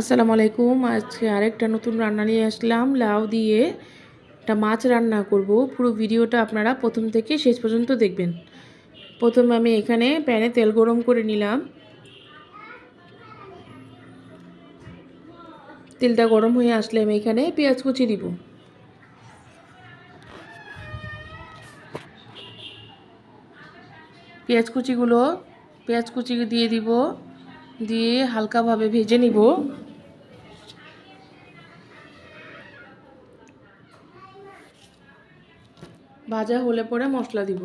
আসসালামু আলাইকুম। আজকে আরেকটা নতুন রান্না নিয়ে আসলাম। লাউ দিয়ে একটা মাছ রান্না করব। পুরো ভিডিওটা আপনারা প্রথম থেকে শেষ পর্যন্ত দেখবেন। প্রথমে আমি এখানে প্যানে তেল গরম করে নিলাম। তেলটা গরম হয়ে আসলে আমি এখানে পেঁয়াজ কুচি দিব। পেঁয়াজ কুচিগুলো, পেঁয়াজ কুচি দিয়ে দিব। দিয়ে হালকাভাবে ভেজে নিব। ভাজা হলে পরে মশলা দিব।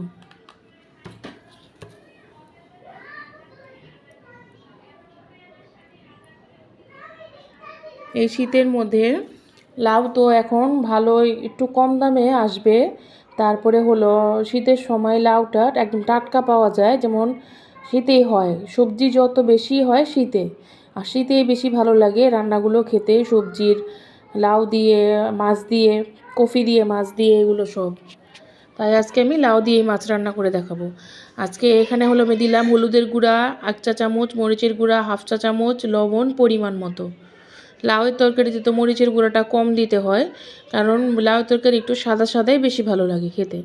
এই শীতের মধ্যে লাউ তো এখন ভালোই একটু কম দামে আসবে। তারপরে হলো শীতের সময় লাউটা একদম টাটকা পাওয়া যায়, যেমন শীতেই হয়, সবজি যত বেশি হয় শীতে। আর শীতেই বেশি ভালো লাগে রান্নাগুলো খেতে, সবজির লাউ দিয়ে, মাছ দিয়ে, কফি দিয়ে, মাছ দিয়ে, এগুলো সব। তাই আজকে আমি লাউ দিয়ে মাছ রান্না করে দেখাবো। আজকে এখানে হলো আমি দিলাম হলুদের গুঁড়া, এক চা চামচ মরিচের গুঁড়া, হাফ চা চামচ লবণ পরিমাণ মতো। লাউয়ের তরকারিতে তো মরিচের গুঁড়াটা কম দিতে হয়, কারণ লাউয়ের তরকারি একটু সাদা সাদাই বেশি ভালো লাগে খেতে।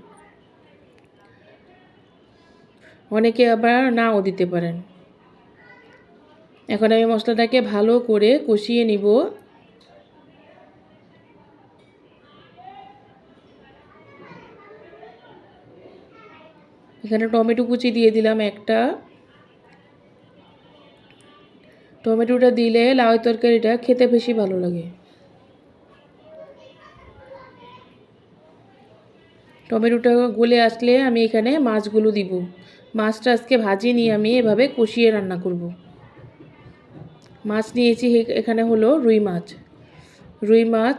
অনেকে আবার নাও দিতে পারেন। এখন আমি মশলাটাকে ভালো করে কষিয়ে নিব। এখানে টমেটো কুচি দিয়ে দিলাম একটা। টমেটোটা দিলে লাউ তরকারিটা খেতে বেশি ভালো লাগে। টমেটোটা গলে আসলে আমি এখানে মাছগুলো দিব। মাছটা আজকে ভাজিয়ে নিয়ে আমি এভাবে কষিয়ে রান্না করব। মাছ নিয়েছি এখানে হলো রুই মাছ। রুই মাছ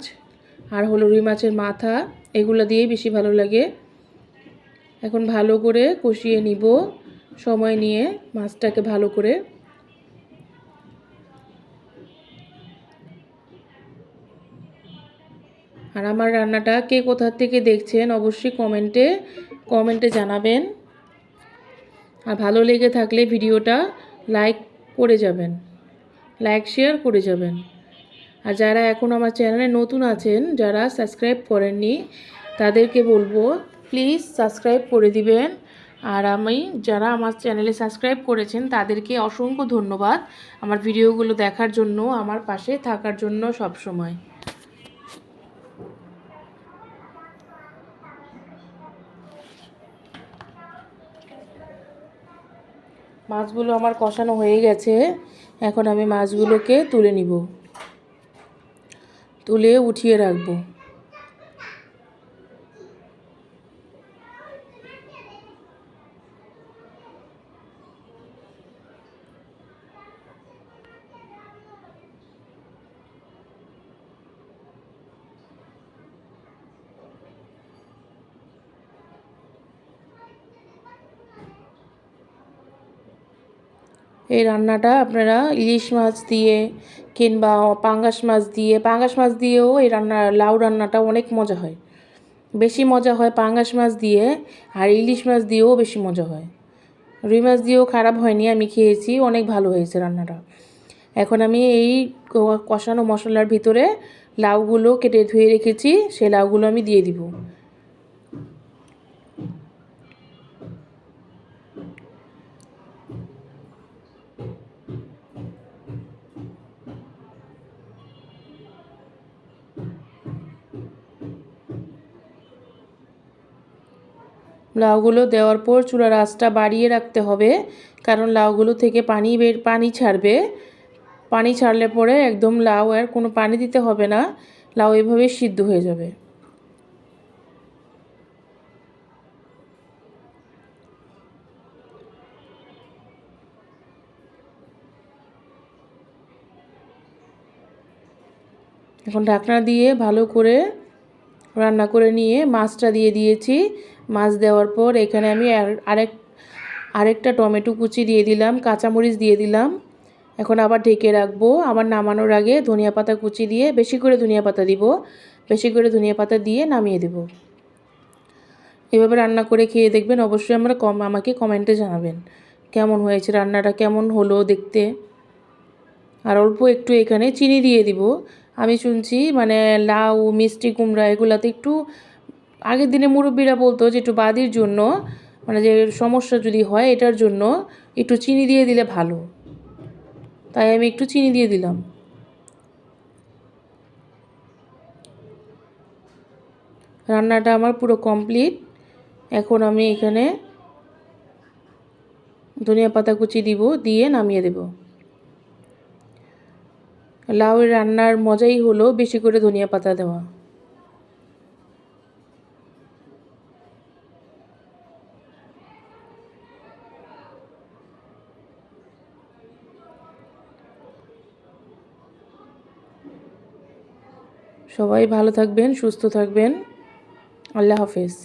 আর হলো রুই মাছের মাথা, এগুলো দিয়েই বেশি ভালো লাগে। এখন ভালো করে কষিয়ে নিব। সময় নিয়ে মাছটাকে ভালো করে। আর আমার রান্নাটা কে কোথা থেকে দেখছেন অবশ্যই কমেন্টে কমেন্টে জানাবেন। আর ভালো লেগে থাকলে ভিডিওটা লাইক করে যাবেন। লাইক, শেয়ার করে যাবেন। আর যারা এখন আমার চ্যানেলে নতুন আছেন, যারা সাবস্ক্রাইব করেননি, তাদেরকে বলব প্লিজ সাবস্ক্রাইব করে দিবেন। আর আমি যারা আমার চ্যানেলে সাবস্ক্রাইব করেছেন, তাদেরকে অসংখ্য ধন্যবাদ আমার ভিডিওগুলো দেখার জন্য, আমার পাশে থাকার জন্য সব সময়। মাছগুলো আমার কষানো হয়ে গেছে। এখন আমি মাছগুলোকে তুলে নিব। তুলে উঠিয়ে রাখব। এই রান্নাটা আপনারা ইলিশ মাছ দিয়ে কিংবা পাঙ্গাস মাছ দিয়ে, পাঙ্গাস মাছ দিয়েও এই রান্না, লাউ রান্নাটা অনেক মজা হয়। বেশি মজা হয় পাঙ্গাস মাছ দিয়ে আর ইলিশ মাছ দিয়েও বেশি মজা হয়। রুই মাছ দিয়েও খারাপ হয়নি, আমি খেয়েছি, অনেক ভালো হয়েছে রান্নাটা। এখন আমি এই কষানো মশলার ভিতরে লাউগুলো কেটে ধুয়ে রেখেছি, সেই লাউগুলো আমি দিয়ে দিব। লাউগুলো দেওয়ার পর চুলার আঁচটা বাড়িয়ে রাখতে হবে, কারণ লাউগুলো থেকে পানি বের, পানি ছাড়বে। পানি ছাড়লে পরে একদম লাউ আর কোনো পানি দিতে হবে না, লাউ এভাবে সিদ্ধ হয়ে যাবে। এখন ঢাকনা দিয়ে ভালো করে রান্না করে নিয়ে মাছটা দিয়ে দিয়েছি। মাছ দেওয়ার পর এখানে আমি আরেক, আরেকটা টমেটো কুচি দিয়ে দিলাম, কাঁচামরিচ দিয়ে দিলাম। এখন আবার ঢেকে রাখব। আবার নামানোর আগে ধনিয়া পাতা কুচি দিয়ে বেশি করে ধনিয়া পাতা দিব। বেশি করে ধনিয়া পাতা দিয়ে নামিয়ে দেব। এভাবে রান্না করে খেয়ে দেখবেন অবশ্যই আমরা কম, আমাকে কমেন্টে জানাবেন কেমন হয়েছে রান্নাটা, কেমন হলো দেখতে। আর অল্প একটু এখানে চিনি দিয়ে দিব। আমি শুনছি মানে লাউ, মিষ্টি কুমড়া, এগুলাতে একটু আগের দিনে মুরব্বীরা বলতো যে একটু বাদির জন্য মানে যে সমস্যা যদি হয় এটার জন্য একটু চিনি দিয়ে দিলে ভালো। তাই আমি একটু চিনি দিয়ে দিলাম। রান্নাটা আমার পুরো কমপ্লিট। এখন আমি এখানে ধনিয়া পাতা কুচি দিব, দিয়ে নামিয়ে দেব। লাউয়ের রান্নার মজাই হলো বেশি করে ধনিয়া পাতা দেওয়া। সবাই ভালো থাকবেন সুস্থ থাকবেন। আল্লাহ হাফেজ।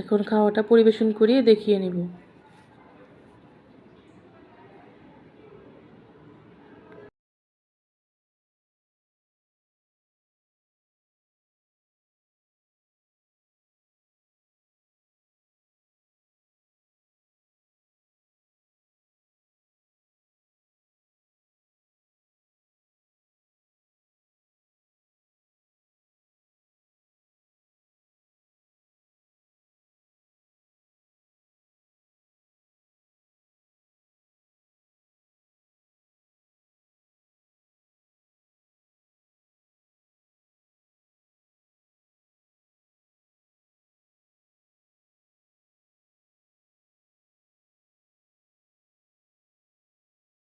এখন খাওয়াটা পরিবেশন করিয়ে দেখিয়ে নিব।